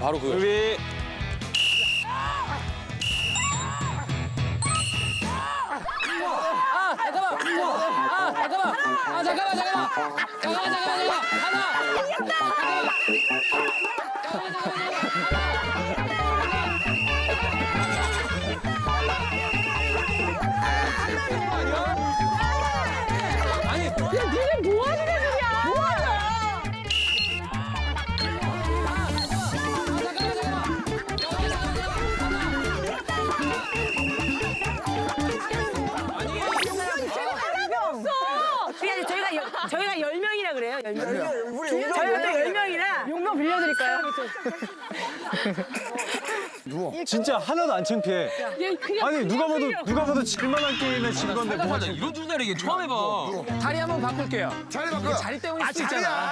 바로 그. 준비. 아 잠깐만. 아 잠깐만. 아 잠깐만 잠깐만. 잠깐만 잠깐만 잠깐만. 하나. 아니 저희가 여, 저희가 열 명이라 그래요. 열 명. 저희가 또열 명이라 용병 빌려드릴까요? 진짜 하나도 안 창피해. 아니 누가 봐도 누가 봐도 질만한 게임에 진 건데 뭐가 살다 이런 줄다리 이게 처음 해봐. 자리 한번 바꿀게요. 자리 바꿔. 자리 때문일 수도 있잖아.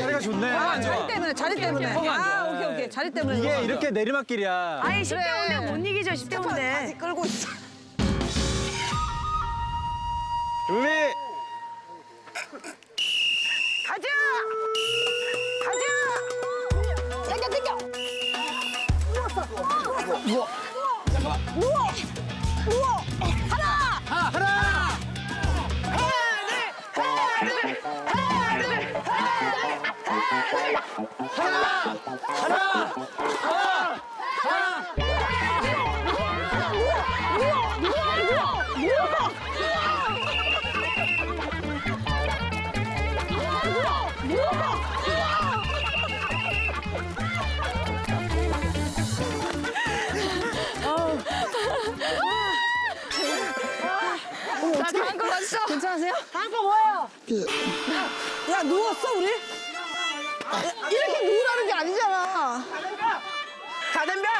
자리가 좋네. 안 좋아. 자리 때문에 자리 때문에. 아 오케이 오케이 자리 때문에. 이게 이렇게 내리막길이야. 아니 10대 운데 못 이기죠 10대 운데. 끌고 있어. 준비. 누워. 누워. 다음 거 뭐예요? 야 누웠어 우리? 이렇게 누우라는 게 아니잖아. 가den병.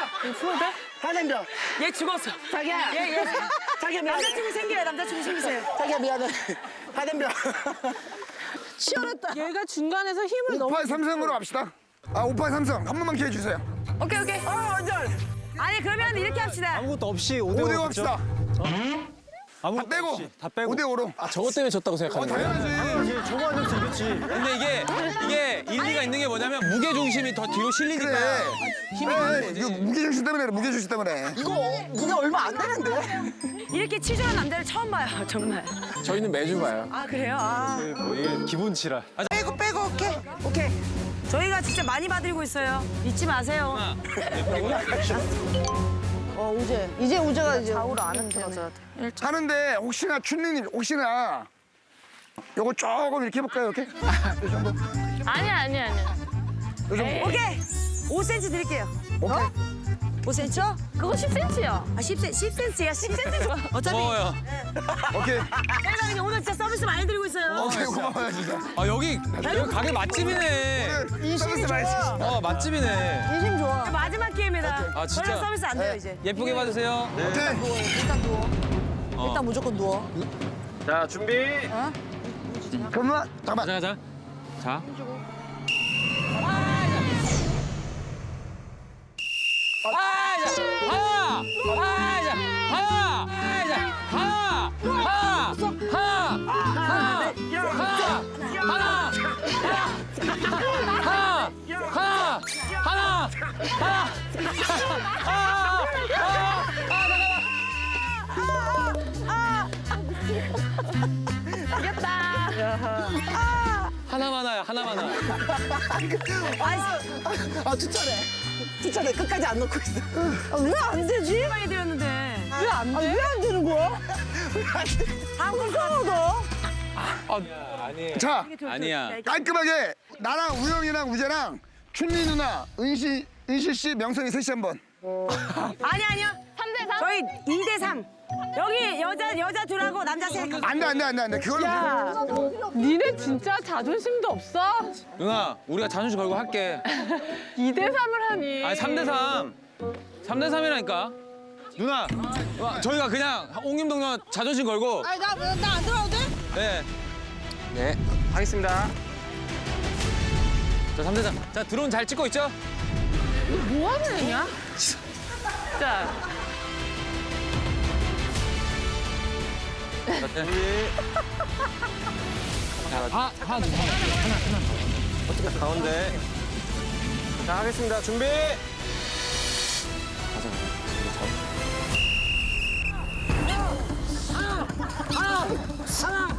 가den병. 얘 죽었어. 자기야. 얘 얘. 자기야 미안해. 남자친구 생기래 남자친구 생기세요. 자기야 미안해. 가den병. 시원했다. 얘가 중간에서 힘을 너무. 5파 삼성으로 갑시다. 아, 5파 삼성. 한 번만 기회 주세요. 오케이 오케이. 어 완전. 아니 그러면 이렇게 합시다. 아무것도 없이 5대 5대 5 5 합시다. 아무것도 다 빼고. 없이 다 빼고. 5대 5로. 아 저것 때문에 졌다고 어, 생각하는 거예요? 당연하지. 이제 저거 아니었어 이겼지. 근데 이게 이게 일리가 있는 게 뭐냐면 무게 중심이 더 뒤로 실리니까 그래. 힘이 그래, 드는 이거 거지. 무게중심 때문에 그래, 무게중심 때문에. 이거 무게 얼마 안 되는데. 이렇게 치졸한 남자를 처음 봐요 정말. 저희는 매주 봐요. 아 그래요? 아뭐 이게 기본 치라. 빼고 빼고 오케이 오케이. 저희가 진짜 많이 봐드리고 있어요. 잊지 마세요. 어 우재. 이제 우재가 이제 좌우로 아는 되네. 하는데 혹시나 춘리님 혹시나 요거 조금 이렇게 해볼까요 이렇게? 이 정도? 아니야 아니야 아니야. 요 정도? 오케이. 5cm 드릴게요. 오케이. 5cm? 그거 10cm야. 아 10cm 10cm야 10cm. 어차피 고마워요. 오케이. 그냥 오늘 진짜 서비스 많이 드리고 있어요. 오케이 고마워요 진짜. 아 여기 여기 가게 맛집이네. 서비스 많이 주시죠. 어 맛집이네. 인심 좋아. 마지막 기회입니다. 아, 진짜? 서비스 안 돼요 이제. 예쁘게 봐주세요. 오케이. 일단 누워. 일단 무조건 누워. 자 준비. 그러면 잠깐만. 가자 가자. 자. 하나, 하나, 하나만 와요, 하나만 와. 아 추천해. 추천해. 끝까지 안 놓고 있어. 아, 왜안 되지? 많이 드렸는데. 왜 안 돼? 왜 안 되는 거야? 다음 거 이상하다. 아니에요. 자 아니야. 깔끔하게 나랑 우영이랑 우재랑 춘리 누나 은시 은실 씨 명선이 셋이 한번. 아니 아니요. 3대 3? 저희 2대 3. 여기 여자 여자 둘하고 남자 셋. 안돼 안돼 안돼 안돼 그걸로. 니네 진짜 자존심도 없어? 누나, 우리가 자존심 걸고 할게. 2대 3을 하니. 아니 3대 3. 3대 3이라니까. 누나, 누나, 저희가 그냥 옹림동료 자존심 걸고. 아니 나나안 들어와도 돼? 네. 네, 하겠습니다. 자, 3대 3. 자, 드론 잘 찍고 있죠? 뭐 하는 애냐? 자. 자, 네. 자, 아, 하나, 둘, 하나, 하나, 하나. 어떻게 가운데. 자, 하겠습니다. 준비. 하나